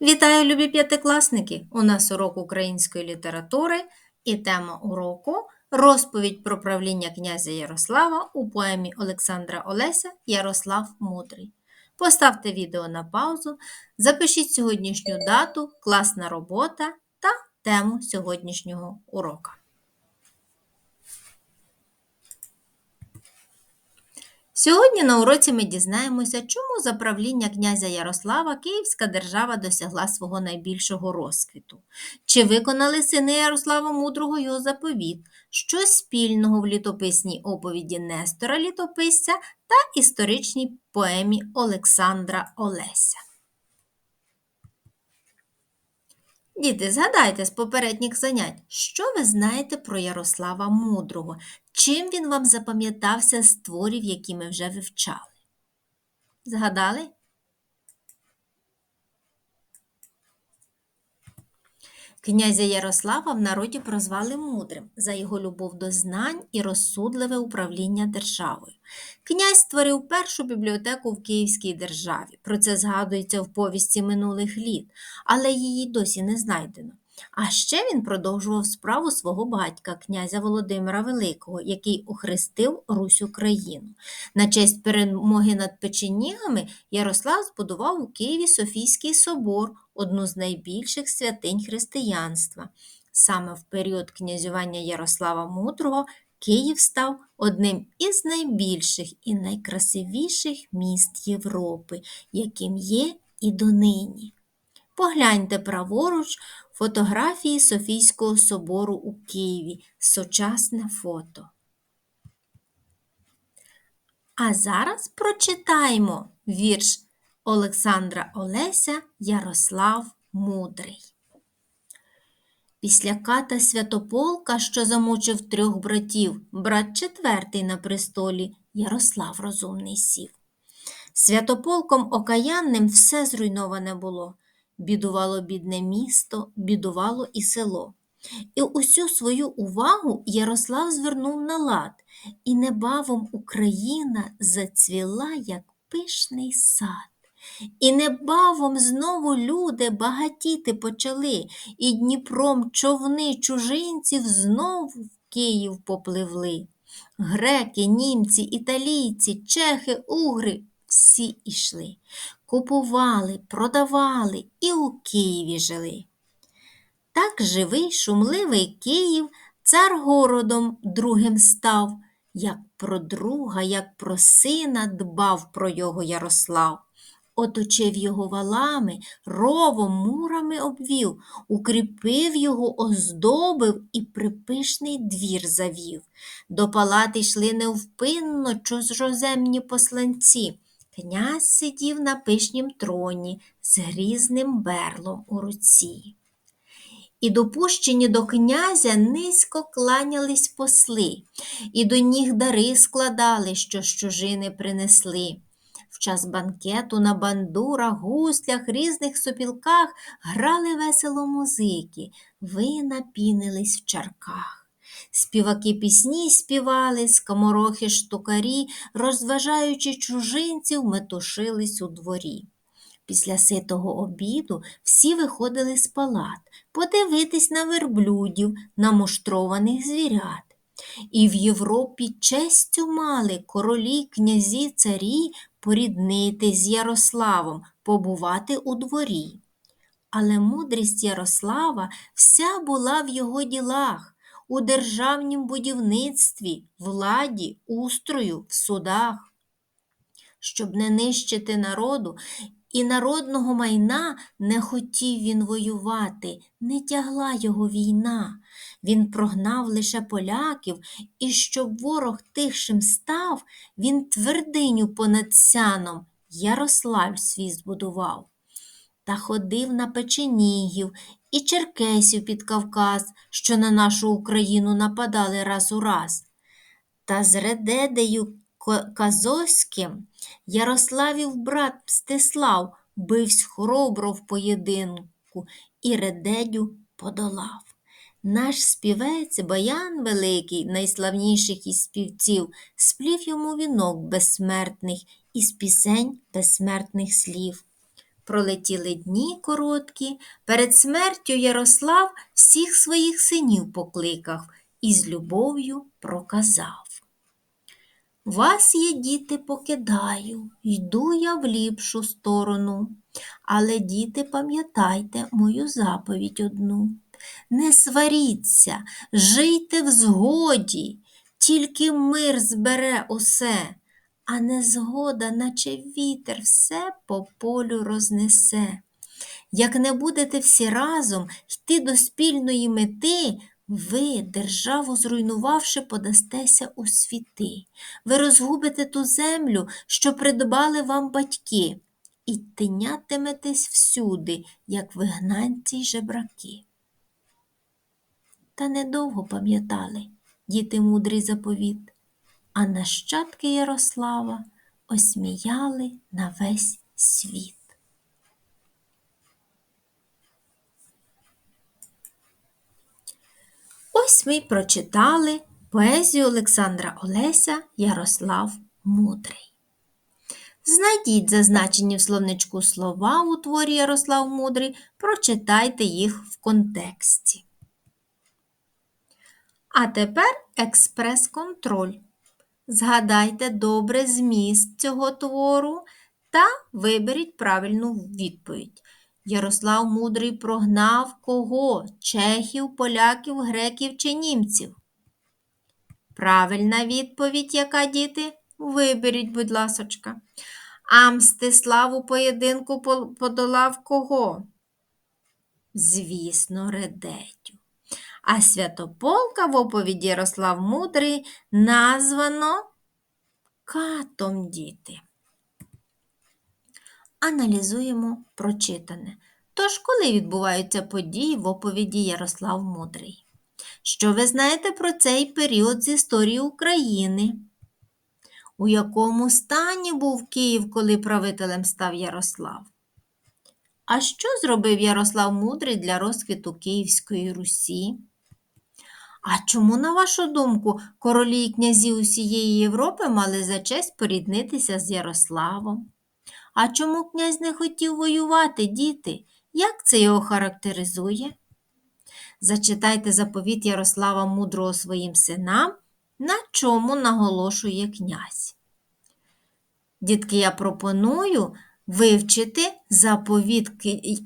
Вітаю, любі п'ятикласники! У нас урок української літератури і тема уроку розповідь про правління князя Ярослава у поемі Олександра Олеся Ярослав Мудрий. Поставте відео на паузу, запишіть сьогоднішню дату, класна робота та тему сьогоднішнього урока. Сьогодні на уроці ми дізнаємося, чому за правління князя Ярослава Київська держава досягла свого найбільшого розквіту. Чи виконали сини Ярослава Мудрого його заповіт, що спільного в літописній оповіді Нестора Літописця та історичній поемі Олександра Олеся. Діти, згадайте з попередніх занять, що ви знаєте про Ярослава Мудрого, чим він вам запам'ятався з творів, які ми вже вивчали? Згадали? Князя Ярослава в народі прозвали мудрим за його любов до знань і розсудливе управління державою. Князь створив першу бібліотеку в Київській державі. Про це згадується в повісті минулих літ, але її досі не знайдено. А ще він продовжував справу свого батька, князя Володимира Великого, який охрестив Русь Україну. На честь перемоги над печенігами Ярослав збудував у Києві Софійський собор, одну з найбільших святинь християнства. Саме в період князювання Ярослава Мудрого Київ став одним із найбільших і найкрасивіших міст Європи, яким є і донині. Погляньте праворуч фотографії Софійського собору у Києві, сучасне фото. А зараз прочитаємо вірш Олександра Олеся Ярослав Мудрий. Після ката Святополка, що замучив трьох братів, брат четвертий на престолі Ярослав розумний сів. Святополком окаянним все зруйноване було. Бідувало бідне місто, бідувало і село. І усю свою увагу Ярослав звернув на лад, і небавом Україна зацвіла, як пишний сад. І небавом знову люди багатіти почали, і Дніпром човни чужинців знову в Київ попливли. Греки, німці, італійці, чехи, угри всі ішли, купували, продавали і у Києві жили. Так живий, шумливий Київ цар городом другим став, як про друга, як про сина дбав про його Ярослав. Оточив його валами, ровом, мурами обвів, укріпив його, оздобив і припишний двір завів. До палати йшли невпинно чужоземні посланці. Князь сидів на пишнім троні з грізним берлом у руці. І допущені до князя низько кланялись посли, і до ніг дари складали, що з чужини принесли. В час банкету на бандурах, гуслях, різних сопілках грали весело музики, вина пінились в чарках. Співаки пісні співали, скоморохи штукарі, розважаючи чужинців, метушились у дворі. Після ситого обіду всі виходили з палат подивитись на верблюдів, на муштрованих звірят. І в Європі честю мали королі, князі, царі поріднити з Ярославом, побувати у дворі. Але мудрість Ярослава вся була в його ділах, у державнім будівництві, владі, устрою, в судах. Щоб не нищити народу і народного майна не хотів він воювати, не тягла його війна. Він прогнав лише поляків, і щоб ворог тихшим став, він твердиню понад сяном Ярослав свій збудував. Та ходив на печенігів і черкесів під Кавказ, що на нашу Україну нападали раз у раз. Та з Редедею Казоським Ярославів брат Мстислав бивсь хоробро в поєдинку і редедю подолав. Наш співець Баян Великий, найславніших із співців, сплів йому вінок безсмертних із пісень безсмертних слів. Пролетіли дні короткі, перед смертю Ярослав всіх своїх синів покликав і з любов'ю проказав. Вас є, діти, покидаю, йду я в ліпшу сторону. Але, діти, пам'ятайте мою заповідь одну. Не сваріться, жийте в згоді, тільки мир збере усе, а незгода, наче вітер, все по полю рознесе. Як не будете всі разом йти до спільної мети, ви, державу зруйнувавши, подастеся у світи. Ви розгубите ту землю, що придбали вам батьки, і тинятиметесь всюди, як вигнанці й жебраки. Та недовго пам'ятали діти мудрий заповіт, а нащадки Ярослава осміяли на весь світ. Ось ми й прочитали поезію Олександра Олеся Ярослав Мудрий. Знайдіть зазначені в словничку слова у творі Ярослав Мудрий, прочитайте їх в контексті. А тепер експрес-контроль. Згадайте добре зміст цього твору та виберіть правильну відповідь. Ярослав Мудрий прогнав кого? Чехів, поляків, греків чи німців? Правильна відповідь, яка діти? Виберіть, будь ласочка. А Мстислав у поєдинку подолав кого? Звісно, редетю. А святополка в оповіді Ярослав Мудрий названо катом діти. Аналізуємо прочитане. Тож, коли відбуваються події в оповіді Ярослав Мудрий? Що ви знаєте про цей період з історії України? У якому стані був Київ, коли правителем став Ярослав? А що зробив Ярослав Мудрий для розквіту Київської Русі? А чому, на вашу думку, королі і князі усієї Європи мали за честь поріднитися з Ярославом? А чому князь не хотів воювати, діти? Як це його характеризує? Зачитайте заповіт Ярослава Мудрого своїм синам, на чому наголошує князь. Дітки, я пропоную вивчити заповіт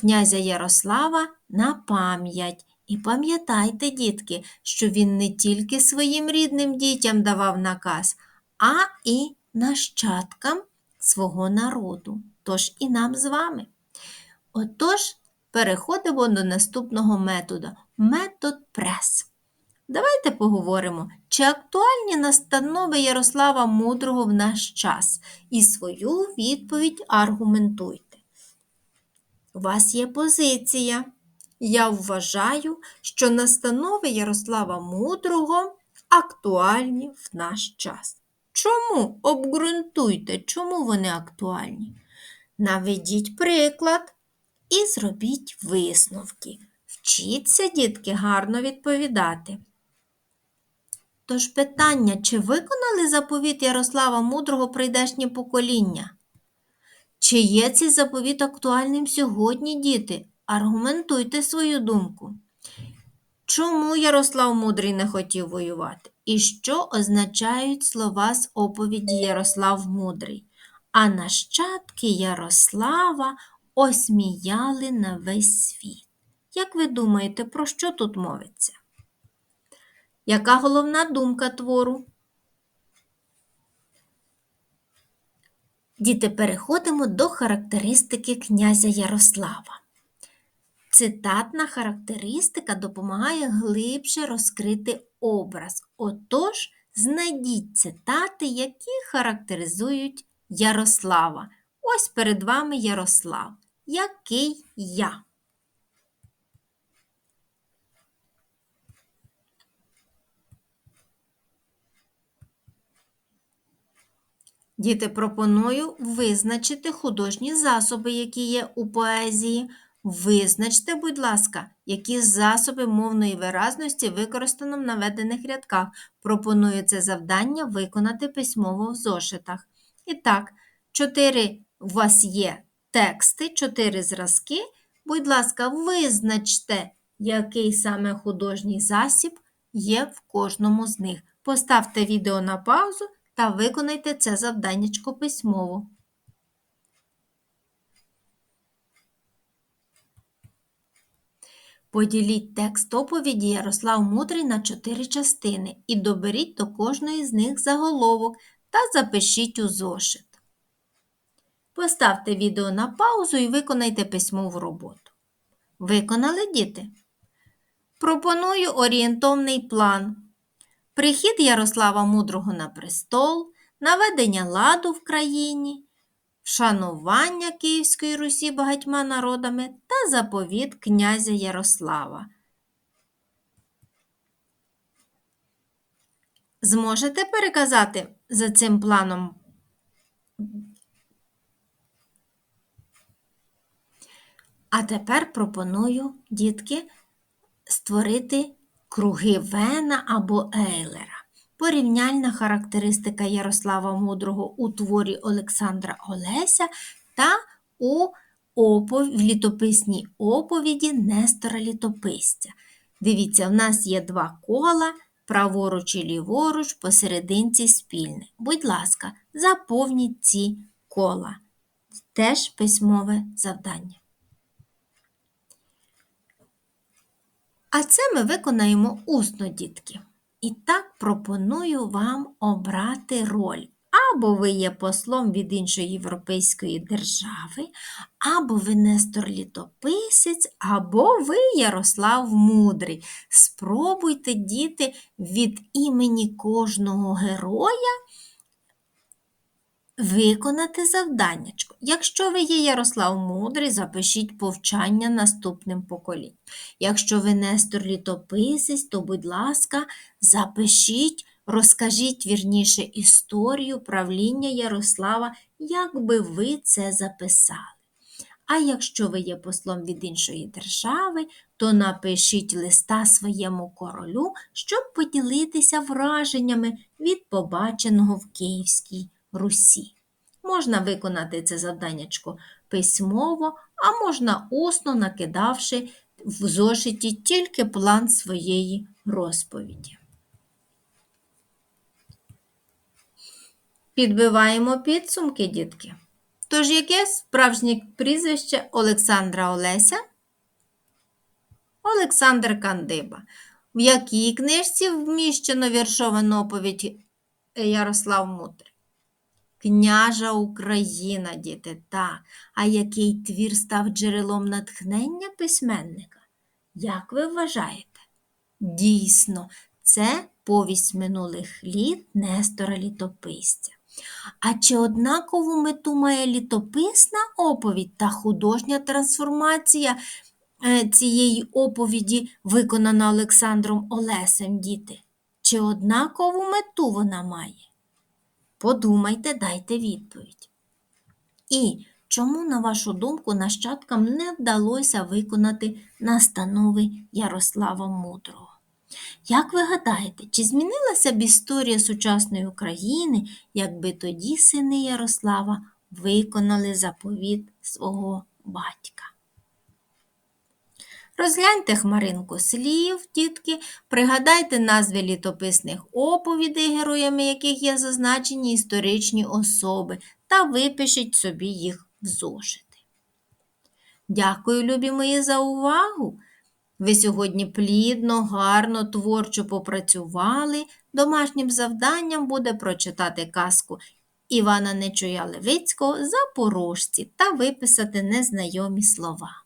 князя Ярослава на пам'ять. І пам'ятайте, дітки, що він не тільки своїм рідним дітям давав наказ, а і нащадкам свого народу, тож і нам з вами. Отож, переходимо до наступного методу метод прес. Давайте поговоримо, чи актуальні настанови Ярослава Мудрого в наш час і свою відповідь аргументуйте. У вас є позиція. Я вважаю, що настанови Ярослава Мудрого актуальні в наш час. Чому? Обґрунтуйте, чому вони актуальні? Наведіть приклад і зробіть висновки. Вчіться, дітки, гарно відповідати. Тож питання, чи виконали заповіт Ярослава Мудрого прийдешнє покоління? Чи є цей заповіт актуальним сьогодні, діти? Аргументуйте свою думку. Чому Ярослав Мудрий не хотів воювати? І що означають слова з оповіді Ярослав Мудрий? А нащадки Ярослава осміяли на весь світ. Як ви думаєте, про що тут мовиться? Яка головна думка твору? Діти, переходимо до характеристики князя Ярослава. Цитатна характеристика допомагає глибше розкрити образ. Отож, знайдіть цитати, які характеризують Ярослава. Ось перед вами Ярослав. Який я? Діти, пропоную визначити художні засоби, які є у поезії. Визначте, будь ласка, які засоби мовної виразності використано в наведених рядках. Пропоную це завдання виконати письмово в зошитах. І так, чотири у вас є тексти, чотири зразки. Будь ласка, визначте, який саме художній засіб є в кожному з них. Поставте відео на паузу та виконайте це завданнячко письмово. Поділіть текст оповіді Ярослав Мудрий на чотири частини і доберіть до кожної з них заголовок та запишіть у зошит. Поставте відео на паузу і виконайте письмову роботу. Виконали діти? Пропоную орієнтовний план. Прихід Ярослава Мудрого на престол, наведення ладу в країні, вшанування Київської Русі багатьма народами та заповіт князя Ярослава. Зможете переказати за цим планом? А тепер пропоную, дітки, створити круги Вена або Ейлера. Порівняльна характеристика Ярослава Мудрого у творі Олександра Олеся та у опов... в літописній оповіді Нестора Літописця. Дивіться, в нас є два кола, праворуч і ліворуч, посерединці спільне. Будь ласка, заповніть ці кола. Теж письмове завдання. А це ми виконаємо усно, дітки. І так пропоную вам обрати роль. Або ви є послом від іншої європейської держави, або ви Нестор Літописець, або ви Ярослав Мудрий. Спробуйте, діти, від імені кожного героя виконати завданнячко. Якщо ви є Ярослав Мудрий, запишіть повчання наступним поколінням. Якщо ви Нестор Літописець, то, будь ласка, запишіть, розкажіть вірніше історію правління Ярослава, як би ви це записали. А якщо ви є послом від іншої держави, то напишіть листа своєму королю, щоб поділитися враженнями від побаченого в Київській Русі. Можна виконати це завданнячко письмово, а можна усно накидавши в зошиті тільки план своєї розповіді. Підбиваємо підсумки, дітки. Тож, яке справжнє прізвище Олександра Олеся? Олександр Кандиба. В якій книжці вміщено віршовану оповідь Ярослав Мудрий? Княжа Україна, діти, так. А який твір став джерелом натхнення письменника? Як ви вважаєте? Дійсно, це повість минулих літ Нестора Літописця. А чи однакову мету має літописна оповідь та художня трансформація е, цієї оповіді, виконана Олександром Олесем, діти? Чи однакову мету вона має? Подумайте, дайте відповідь. І чому, на вашу думку, нащадкам не вдалося виконати настанови Ярослава Мудрого? Як ви гадаєте, чи змінилася б історія сучасної України, якби тоді сини Ярослава виконали заповіт свого батька? Розгляньте хмаринку слів, дітки, пригадайте назви літописних оповідей, героями яких є зазначені історичні особи, та випишіть собі їх в зошити. Дякую, любі мої, за увагу! Ви сьогодні плідно, гарно, творчо попрацювали. Домашнім завданням буде прочитати казку Івана Нечуя Левицького Запорожці та виписати незнайомі слова.